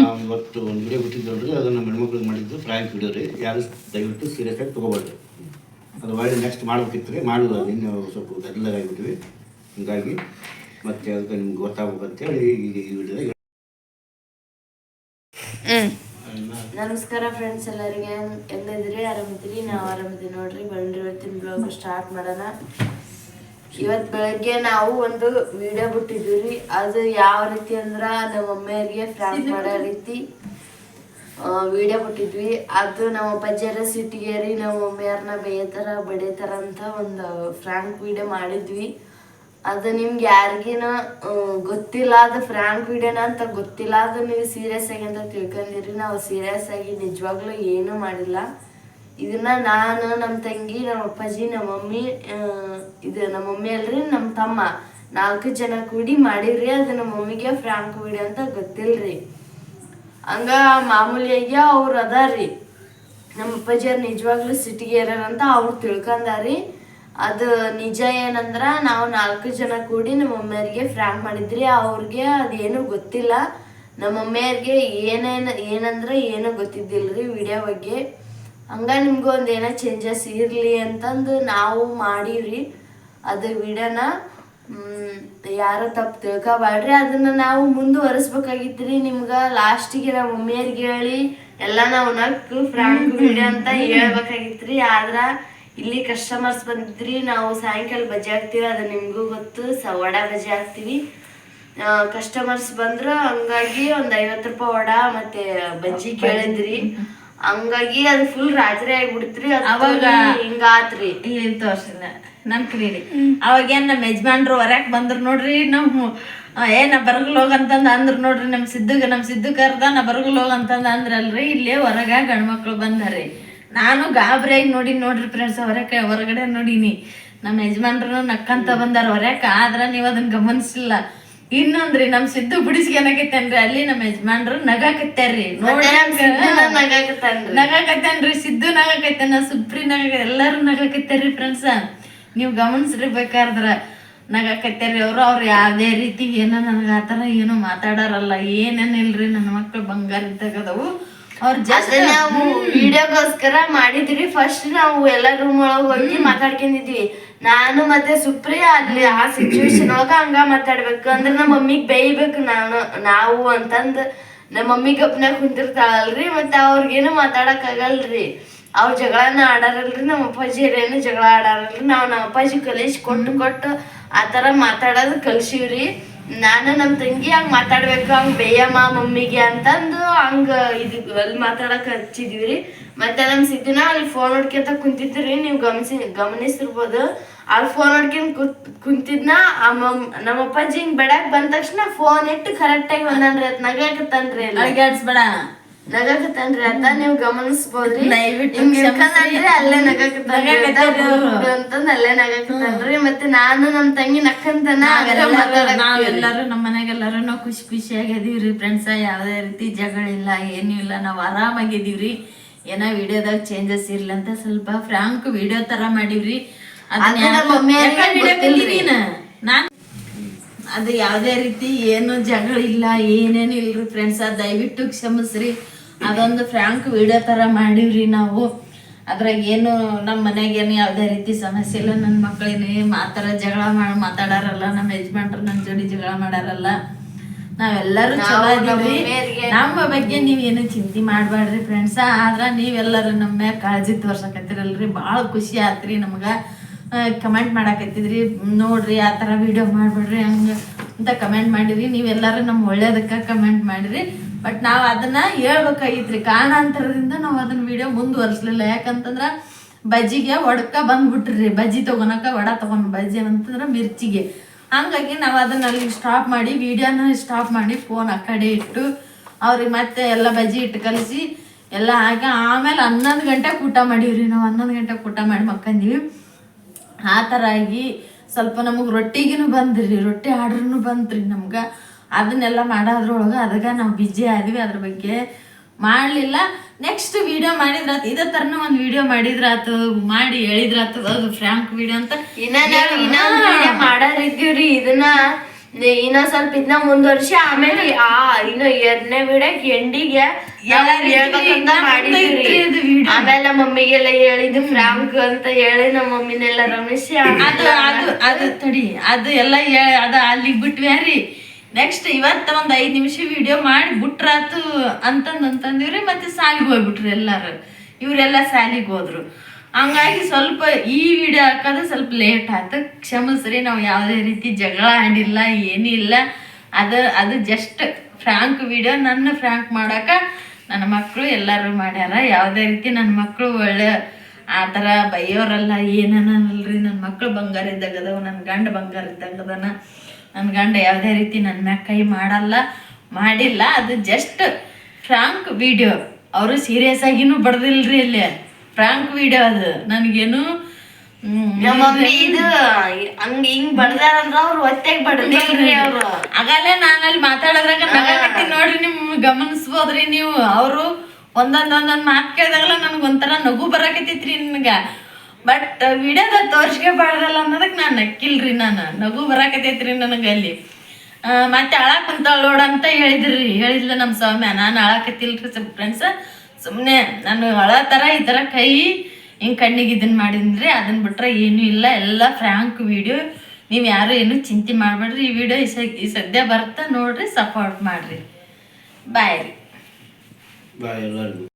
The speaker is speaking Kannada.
ನಾವು ಇವತ್ತು ಒಂದು ವಿಡಿಯೋ ಬಿಟ್ಟಿದ್ದಲ್ರಿ ಅದು ನಮ್ಮ ಹೆಣ್ಮಕ್ಳಿಗೆ ಮಾಡಿದ್ದು ಫ್ರ್ಯಾಂಕ್ ವಿಡಿಯೋ ರೀ. ಯಾರು ದಯವಿಟ್ಟು ಸೀರಿಯಸ್ ಆಗಿ ತೊಗೋಬಾರ್ದು. ಅದು ಒಳ್ಳೆ ನೆಕ್ಸ್ಟ್ ಮಾಡ್ಬೇಕಿತ್ತು ರೀ ಮಾಡಿದ್ರು ಅದು. ಇನ್ನೂ ಸ್ವಲ್ಪ ಗದ್ದಲ ಆಗಿಬಿಟ್ವಿ ಹೀಗಾಗಿ ಮತ್ತೆ ಅದಕ್ಕೆ ನಿಮ್ಗೆ ಗೊತ್ತಾಗ್ಬೇಕಂತೇಳಿ ಈಗ ಈ ವಿಡಿಯೋದಾಗ ನಮಸ್ಕಾರ ಫ್ರೆಂಡ್ಸ್ ಎಲ್ಲರಿಗೆ. ಎಲ್ಲಿದ್ರಿ ಆರಾಮಿದ್ದೀರಿ? ನಾವು ಆರಾಮಿದ್ದೀವಿ ನೋಡ್ರಿ. ಬಂದ್ರೆ ಇವತ್ತಿನ ಬ್ಲಾಗ್ ಸ್ಟಾರ್ಟ್ ಮಾಡೋಣ. ಇವತ್ತು ಬೆಳಗ್ಗೆ ನಾವು ಒಂದು ವಿಡಿಯೋ ಬಿಟ್ಟಿದ್ವಿ ರೀ ಅದು ಯಾವ ರೀತಿ ಅಂದ್ರ ನಮ್ಮ ಮಮ್ಮಿಯರಿಗೆ ಫ್ರಾಂಕ್ ಮಾಡೋ ರೀತಿ ವಿಡಿಯೋ ಬಿಟ್ಟಿದ್ವಿ. ಅದು ನಮ್ಮ ಅಪ್ಪಾಜಿಯರ ಸಿಟಿಗೆ ರೀ ನಮ್ಮ ಮಮ್ಮಿಯವ್ರನ್ನ ಬೇಯ್ತಾರ ಬಡಿತಾರ ಅಂತ ಒಂದು ಫ್ರಾಂಕ್ ವಿಡಿಯೋ ಮಾಡಿದ್ವಿ. ಅದು ನಿಮ್ಗೆ ಯಾರಿಗಿನ ಗೊತ್ತಿಲ್ಲ ಅದು ಫ್ರಾಂಕ್ ವಿಡಿಯೋನ ಅಂತ ಗೊತ್ತಿಲ್ಲ ಅದು ನೀವು ಸೀರಿಯಸ್ ಆಗಿ ಅಂತ ತಿಳ್ಕೊಂಡಿರಿ. ನಾವು ಸೀರಿಯಸ್ ಆಗಿ ನಿಜವಾಗ್ಲೂ ಏನೂ ಮಾಡಿಲ್ಲ. ಇದನ್ನ ನಾನು ನಮ್ಮ ತಂಗಿ ನಮ್ಮ ಅಪ್ಪಾಜಿ ನಮ್ಮ ಮಮ್ಮಿ ಇದು ನಮ್ಮ ಮಮ್ಮಿ ಅಲ್ರಿ ನಮ್ಮ ತಮ್ಮ. ನಾಲ್ಕು ಜನ ಕೂಡಿ ಮಾಡಿರಿ ಅದು ನಮ್ಮ ಮಮ್ಮಿಗೆ ಫ್ರಾಂಕ್ ವಿಡಿಯೋ ಅಂತ ಗೊತ್ತಿಲ್ರಿ. ಹಂಗ ಮಾಮೂಲಿಯಾಗಿ ಅವ್ರು ಅದಾರಿ ನಮ್ಮ ಅಪ್ಪಾಜಿಯವ್ರು ನಿಜವಾಗ್ಲೂ ಸಿಟಿಗೆ ಇರಾರಂತ ಅವ್ರು ತಿಳ್ಕೊಂಡಾರಿ ಅದು ನಿಜ ಏನಂದ್ರ, ನಾವು ನಾಲ್ಕು ಜನ ಕೂಡಿ ನಮ್ಮ ಮಮ್ಮಿಯವ್ರಿಗೆ ಫ್ರಾಂಕ್ ಮಾಡಿದ್ರಿ, ಅವ್ರಿಗೆ ಅದೇನು ಗೊತ್ತಿಲ್ಲ. ನಮ್ಮ ಮಮ್ಮಿಯವ್ರಿಗೆ ಏನೇನು, ಏನಂದ್ರೆ ಏನೂ ಗೊತ್ತಿದ್ದಿಲ್ರಿ ವಿಡಿಯೋ ಬಗ್ಗೆ. ಹಂಗ ನಿಮ್ಗೆ ಒಂದು ಏನೋ ಚೇಂಜಸ್ ಇರಲಿ ಅಂತಂದು ನಾವು ಮಾಡೀವ್ರಿ. ಅದು ವಿಡಿಯೋನ ಯಾರು ತಪ್ಪು ತಿಳ್ಕೊಬಾಡ್ರಿ ಅದನ್ನ ನಾವು ಮುಂದುವರಿಸ್ಬೇಕಾಗಿತ್ರಿ ನಿಮ್ಗೆ. ಲಾಸ್ಟಿಗೆ ನಮ್ಮ ಮಮ್ಮಿಯರಿಗೆ ಹೇಳಿ ಎಲ್ಲ ನಾವು ನಕ್ಕು ಫ್ರಾಂಕ್ ವಿಡಿಯೋ ಅಂತ ಹೇಳ್ಬೇಕಾಗಿತ್ರಿ. ಆದ್ರ ಇಲ್ಲಿ ಕಸ್ಟಮರ್ಸ್ ಬಂದಿದ್ರಿ. ನಾವು ಸಾಯಂಕಾಲ ಬಜೆ ಹಾಕ್ತೀವಿ. ಅದು ನಿಮಗೂ ಗೊತ್ತು. ಸ ಬಜೆ ಹಾಕ್ತೀವಿ. ಕಸ್ಟಮರ್ಸ್ ಬಂದ್ರು ಹಂಗಾಗಿ ಒಂದ್ ಐವತ್ತು ರೂಪಾಯಿ ವಡ ಮತ್ತೆ ಬಜ್ಜಿ ಕೇಳಿದ್ರಿ. ಹಂಗಾಗಿ ಅದು ಫುಲ್ ರಾಜರೇ ಆಗ್ಬಿಡ್ತ್ರಿ ಅವಾಗ ಹಿಂಗಾತ್ರಿ. ಇಲ್ಲಿ ತೋರ್ಸಿನ ನನ್ ಕ್ರೀಡೆ ಅವಾಗೇನ್ ನಮ್ಮ ಯಜಮಾನ್ರು ಹೊರಕ್ ಬಂದ್ರು ನೋಡ್ರಿ ನಮ್ಮ ಏನ ಏ ನಾ ಬರಗಲ್ ಹೋಗಂತಂದ ಅಂದ್ರ ನೋಡ್ರಿ ನಮ್ ಸಿದ್ದುಗ ನಮ್ ಸಿದ್ದು ಕರ್ದ ನಾ ಬರಗಲ್ ಹೋಗಂತಂದ ಅಂದ್ರಲ್ರಿ ಇಲ್ಲೇ ಹೊರಗ ಗಂಡ್ಮಕ್ಳು ಬಂದಾರಿ ನಾನು ಗಾಬರಿಯಾಗಿ ನೋಡಿ ನೋಡ್ರಿ ಫ್ರೆಂಡ್ಸ್ ಹೊರಕ ಹೊರಗಡೆ ನೋಡಿನಿ. ನಮ್ಮ ಯಜಮಾನ್ರು ನಕ್ಕಂತ ಬಂದಾರ ಹೊರಕ ಆದ್ರ ನೀವು ಅದನ್ನ ಗಮನಿಸಿಲ್ಲ. ಇನ್ನೊಂದ್ರಿ ನಮ್ ಸಿದ್ದು ಬಿಡಿಸ್ಕೊನಕತ್ತೇನ್ರಿ ಅಲ್ಲಿ ನಮ್ಮ ಯಜಮಾನ್ರು ನಗಾಕತ್ತಾರ್ರಿ. ನೋಡಿ ನಗಾಕತ್ತಾನ್ರಿ. ಸಿದ್ದು ನಗಾಕತ್ತೇನ ಸುಪ್ರಿ ನಗ ಎಲ್ಲಾರು ನಗಾಕತ್ತಾರ್ರಿ ಫ್ರೆಂಡ್ಸ ನೀವು ಗಮನಿಸ್ರಿ ಬೇಕಾದ್ರ ನಗಾಕತ್ತಾರ್ರಿ. ಅವ್ರು ಅವ್ರು ಯಾವ್ದೇ ರೀತಿ ಏನೋ ನನಗ ಆತರ ಏನು ಮಾತಾಡಾರಲ್ಲ. ಏನೇನಿಲ್ರಿ ನನ್ನ ಮಕ್ಳು ಬಂಗಾರ ಇದ್ದಾಗದವು ಅವ್ರ ಜಾಸ್ತಿ ನಾವು ವಿಡಿಯೋಗೋಸ್ಕರ ಮಾಡಿದ್ರಿ. ಫಸ್ಟ್ ನಾವು ಎಲ್ಲ ರೂಮ್ ಒಳಗೆ ಹೋಗಿ ಮಾತಾಡ್ಕೊಂಡಿದ್ವಿ. ನಾನು ಮತ್ತೆ ಸುಪ್ರಿಯ ಅಲ್ಲಿ ಆ ಸಿಚುವೇಶನ್ ಒಳಗ ಹಂಗ ಮಾತಾಡ್ಬೇಕು ಅಂದ್ರೆ ನಮ್ಮ ಮಮ್ಮಿಗ್ ಬೇಯ್ಬೇಕು ನಾನು, ನಾವು ಅಂತಂದ್ ನಮ್ಮ ಮಮ್ಮಿ ಗಪ್ನಾಗ ಕುಂತಿರ್ತಾಳಲ್ರಿ ಮತ್ತೆ ಅವ್ರಿಗೇನು ಮಾತಾಡಕ್ ಆಗಲ್ರಿ ಅವ್ರ ಜಗಳನ ಆಡಾರಲ್ರಿ, ನಮ್ಮ ಅಪ್ಪಾಜಿ ಏನು ಜಗಳ ಆಡಾರಲ್ರಿ. ನಾವು ನಮ್ಮ ಅಪ್ಪಾಜಿ ಕಲಿಸಿ ಕೊಟ್ಟು ಕೊಟ್ಟು ಆ ಥರ ಮಾತಾಡೋದು ಕಲ್ಸಿವ್ರಿ. ನಾನು ನಮ್ಮ ತಂಗಿ ಹಂಗೆ ಮಾತಾಡ್ಬೇಕು, ಹಂಗ್ ಬೇಯಮ್ಮ ಮಮ್ಮಿಗೆ ಅಂತಂದು ಹಂಗ ಇದು ಅಲ್ಲಿ ಮಾತಾಡಕ್ ಹಚ್ಚಿದ್ವಿ ಮತ್ತೆ ನಮ್ಮ ಸಿದ್ದಿನ ಅಲ್ಲಿ ಫೋನ್ ನೋಡ್ಕೊಂತ ಕುಂತಿದ್ರಿ ನೀವು ಗಮನಿಸಿ, ಗಮನಿಸಿರ್ಬೋದು. ಅಲ್ಲಿ ಫೋನ್ ಹೊಡ್ಕೊಂಡ್ ಕುತ್ ಕುಂತಿದ್ನ, ಆ ಮಮ್, ನಮ್ಮ ಅಪ್ಪಾಜಿ ಹಿಂಗೆ ಬೆಡಕ್ ಬಂದ ತಕ್ಷಣ ಫೋನ್ ಇಟ್ಟು ಕರೆಕ್ಟಾಗಿ ಆಗಿ ಒಂದನ್ರಿ ನಗಕತ್ತನ್ರಿ ಅಳಿಗಾಡ್ಸ್ಬೇಡ ನಗಾಕತ್ತನ್ರಿ ಅಂತ ನೀವು ಗಮನಿಸ್ಬೋದ್ರಿ? ಹಿಂಗ್ ಅಲ್ಲೇ ನಗಾಕತ್ತನ್ರಿ. ಅಂತಂದ್ ಅಲ್ಲೇ ನಗಾಕತ್ತನ್ರಿ. ಮತ್ತೆ ನಾನು ನಮ್ ತಂಗಿ ನಕ್ಕಂತನ ನಾವೆಲ್ಲರೂ ನಮ್ಮ ಮನೆಗೆಲ್ಲರೂ ನಾವು ಖುಷಿ ಖುಷಿಯಾಗಿ ಅದೀವ್ರಿ ಫ್ರೆಂಡ್ಸ ಯಾವುದೇ ರೀತಿ ಜಗಳ ಇಲ್ಲ ಏನೂ ಇಲ್ಲ ನಾವು ಆರಾಮಾಗಿದೀವ್ರಿ ಏನೋ ವಿಡಿಯೋದಾಗ ಚೇಂಜಸ್ ಇರ್ಲಿ ಅಂತ ಸ್ವಲ್ಪ ಫ್ರಾಂಕ್ ವಿಡಿಯೋ ತರ ಮಾಡಿವ್ರಿ. ಅದು? ನಾನ್. ಅದು ಯಾವುದೇ ರೀತಿ ಏನು ಜಗಳ ಇಲ್ಲ ಏನೇನು ಇಲ್ರಿ ಫ್ರೆಂಡ್ಸ ದಯವಿಟ್ಟು ಕ್ಷಮಿಸ್ರಿ. ಅದೊಂದು ಫ್ರಾಂಕ್ ವಿಡಿಯೋ ಥರ ಮಾಡಿವ್ರಿ ನಾವು. ಅದ್ರಾಗ ಏನು ನಮ್ಮ ಮನೆಗೆ ಏನು ಯಾವುದೇ ರೀತಿ ಸಮಸ್ಯೆ ಇಲ್ಲ. ನನ್ನ ಮಕ್ಕಳೇನೇ ಮಾತಾಡ ಜಗಳ ಮಾಡಿ ಮಾತಾಡಾರಲ್ಲ. ನಮ್ಮ ಯಜಮಾನ್ರು ನನ್ನ ಜೋಡಿ ಜಗಳ ಮಾಡಾರಲ್ಲ. ನಾವೆಲ್ಲರೂ ಚಲೋ ಇದೀವಿ ನಮ್ಮ ಬಗ್ಗೆ ನೀವೇನು ಚಿಂತೆ ಮಾಡಬೇಡ್ರಿ ಫ್ರೆಂಡ್ಸ ಆದ್ರೆ ನೀವೆಲ್ಲರೂ ನಮ್ಮ ಮ್ಯಾಗ ಕಾಳಜಿ ತೋರ್ಸಕತ್ತಿರಲ್ರಿ. ಭಾಳ ಖುಷಿ ಆತ್ರಿ ನಮ್ಗೆ. ಕಮೆಂಟ್ ಮಾಡಾಕತ್ತಿದ್ರಿ. ನೋಡ್ರಿ ಆ ಥರ ವಿಡಿಯೋ ಮಾಡ್ಬೇಡ್ರಿ ಹಂಗೆ ಅಂತ ಕಮೆಂಟ್ ಮಾಡಿರಿ. ನೀವೆಲ್ಲರೂ ನಮ್ಮ ಒಳ್ಳೇದಕ್ಕೆ ಕಮೆಂಟ್ ಮಾಡಿರಿ. ಬಟ್ ನಾವು ಅದನ್ನ ಹೇಳ್ಬೇಕಾಗಿತ್ರಿ. ಕಾರಣಾಂತರದಿಂದ ನಾವು ಅದನ್ನ ವಿಡಿಯೋ ಮುಂದುವರಿಸ್ಲಿಲ್ಲ. ಯಾಕಂತಂದ್ರ ಬಜ್ಜಿಗೆ ಒಡಕ ಬಂದ್ಬಿಟ್ರಿ. ಬಜ್ಜಿ ತಗೊಳಕ ವಡ ತಗೊಂಡ್ ಬಜ್ಜಿ ಅಂತಂದ್ರೆ ಮಿರ್ಚಿಗೆ. ಹಂಗಾಗಿ ನಾವು ಅದನ್ನ ಅಲ್ಲಿ ಸ್ಟಾಪ್ ಮಾಡಿ ವಿಡಿಯೋನ ಸ್ಟಾಪ್ ಮಾಡಿ ಫೋನ್ ಆ ಕಡೆ ಇಟ್ಟು ಅವ್ರಿಗೆ ಮತ್ತೆ ಎಲ್ಲ ಬಜ್ಜಿ ಇಟ್ಟು ಕಲಿಸಿ ಎಲ್ಲ ಹಾಕಿ ಆಮೇಲೆ ಹನ್ನೊಂದು ಗಂಟೆಗೆ ಊಟ ಮಾಡೀವ್ರಿ. ನಾವು ಹನ್ನೊಂದು ಗಂಟೆಗೆ ಊಟ ಮಾಡಿ ಮಕ್ಕಂದೀವಿ. ಆ ಥರ ಆಗಿ ಸ್ವಲ್ಪ ನಮಗೆ ರೊಟ್ಟಿಗಿನೂ ಬಂದ್ರಿ. ರೊಟ್ಟಿ ಆರ್ಡ್ರೂ ಬಂತ್ರಿ ನಮ್ಗೆ. ಅದನ್ನೆಲ್ಲ ಮಾಡೋದ್ರೊಳಗೆ ಅದಕ್ಕೆ ನಾವು ಬಿಜಿ ಆದ್ವಿ ಅದ್ರ ಬಗ್ಗೆ ಮಾಡಲಿಲ್ಲ. ನೆಕ್ಸ್ಟ್ ವಿಡಿಯೋ ಮಾಡಿದ್ರಾತು ಇದೇ ತರನ ಒಂದು ವಿಡಿಯೋ ಮಾಡಿದ್ರಾತು ಮಾಡಿ ಹೇಳಿದ್ರಾತು ಅದು ಫ್ರ್ಯಾಂಕ್ ವಿಡಿಯೋ ಅಂತ ಮಾಡಾರಿದ್ದೀವ್ರಿ ಇದನ್ನ. ಇನ್ನ ಇನ್ನೊಂದ್ ಸ್ವಲ್ಪ ಇದನ್ನ ಮುಂದುವರ್ಸಿ ಆಮೇಲೆ ಆ ಇನ್ನು ಎರಡನೇ ವಿಡಿಯೋ ಎಂಡಿಗೆ. ಆಮೇಲೆ ಮಮ್ಮಿಗೆಲ್ಲ ಹೇಳಿದ್ದು ಫ್ರಾಂಕ್ ಅಂತ ಹೇಳಿ ನಮ್ಮ ಮಮ್ಮಿನೆಲ್ಲ ರಮೇಶ್ ಅದು ಅದು ಅದು ತಡಿ ಅದು ಎಲ್ಲ ಅದ ಅಲ್ಲಿಗೆ ಬಿಟ್ವಿ ರೀ ನೆಕ್ಸ್ಟ್ ಇವತ್ತ ಒಂದು ಐದು ನಿಮಿಷ ವಿಡಿಯೋ ಮಾಡಿ ಬಿಟ್ರಾತು ಅಂತಂದು ಅಂತಂದಿವ್ರಿ, ಮತ್ತೆ ಸಾಲಿಗೆ ಹೋಗ್ಬಿಟ್ರಿ ಎಲ್ಲಾರು. ಇವರೆಲ್ಲ ಸಾಲಿಗೆ ಹೋದ್ರು. ಹಂಗಾಗಿ ಸ್ವಲ್ಪ ಈ ವಿಡಿಯೋ ಹಾಕೋದು ಸ್ವಲ್ಪ ಲೇಟ್ ಆಯ್ತು ಕ್ಷಮಿಸ್ರಿ, ನಾವು ಯಾವುದೇ ರೀತಿ ಜಗಳ ಆಡಿಲ್ಲ, ಏನಿಲ್ಲ. ಅದು ಅದು ಜಸ್ಟ್ ಫ್ರಾಂಕ್ ವಿಡಿಯೋ ನನ್ನ ಫ್ರಾಂಕ್ ಮಾಡೋಕೆ ನನ್ನ ಮಕ್ಕಳು ಎಲ್ಲರೂ ಮಾಡ್ಯಾರ. ಯಾವುದೇ ರೀತಿ ನನ್ನ ಮಕ್ಕಳು ಒಳ್ಳೆ ಆ ಥರ ಬೈಯೋರಲ್ಲ, ಏನನ್ನಲ್ರಿ? ನನ್ನ ಮಕ್ಕಳು ಬಂಗಾರ ಇದ್ದಾಗದವ ನನ್ನ ಗಂಡ ಬಂಗಾರ ಇದ್ದಾಗದನ ನನ್ನ ಗಂಡ ಯಾವುದೇ ರೀತಿ ನನ್ನ ಮ್ಯಾಗ ಕೈ ಮಾಡಲ್ಲ ಮಾಡಿಲ್ಲ ಅದು ಜಸ್ಟ್ ಫ್ರಾಂಕ್ ವಿಡಿಯೋ ಅವರು ಸೀರಿಯಸ್ ಆಗಿನೂ ಬಡ್ದಿಲ್ರಿ ಇಲ್ಲಿ. ಫ್ರಾಂಕ್ ವಿಡಿಯೋ ಅದು. ನನಗೇನು ಆಗಲೇ ನಾನು ಅಲ್ಲಿ ಮಾತಾಡೋದ್ರಾಗ ನಗಕತ್ತಿ ನೋಡ್ರಿ ನಿಮ್ ಗಮನಿಸ್ಬೋದ್ರಿ ನೀವು. ಅವರು ಒಂದೊಂದ್ ಒಂದೊಂದ್ ಮಾತು ಕೇಳಿದಾಗಲ್ಲ ನನ್ಗೆ ಒಂಥರ ನಗು ಬರಕತ್ತೈತ್ರಿ ನನಗ. ಬಟ್ ವಿಡಿಯೋದ ತೋರ್ಸ್ಕೆ ಬಾರ್ದಲ್ಲ ಅನ್ನೋದಕ್ಕೆ ನಾನು ನಕ್ಕಿಲ್ರಿ ನಾನು. ನಗು ಬರಾಕತೈತ್ರಿ ನನಗೆ ಅಲ್ಲಿ. ಮತ್ತೆ ಅಳಾಕ್ ಕುಂತಾಳ ನೋಡ ಅಂತ ಹೇಳಿದ್ರಿ. ಹೇಳಿದ್ಲ ನಮ್ಮ ಸ್ವಾಮಿ. ನಾನು ಅಳಾಕತ್ತಿಲ್ರಿ ಸ್ವಲ್ಪ ಫ್ರೆಂಡ್ಸ್ ಸುಮ್ಮನೆ ನಾನು ಅಳ ಥರ ಈ ಥರ ಕೈ ಹಿಂಗೆ ಕಣ್ಣಿಗೆ ಇದನ್ನು ಮಾಡಿದ್ರಿ. ಅದನ್ನ ಬಿಟ್ರೆ ಏನೂ ಇಲ್ಲ. ಎಲ್ಲ ಫ್ರ್ಯಾಂಕ್ ವಿಡಿಯೋ ನೀವು ಯಾರು ಏನು ಚಿಂತೆ ಮಾಡಬೇಡ್ರಿ. ಈ ವಿಡಿಯೋ ಈ ಸದ್ಯ ಬರ್ತಾ ನೋಡ್ರಿ ಸಪೋರ್ಟ್ ಮಾಡ್ರಿ. ಬಾಯ್ ರೀ ಬಾಯ್ ಎಲ್ಲರಿಗೂ.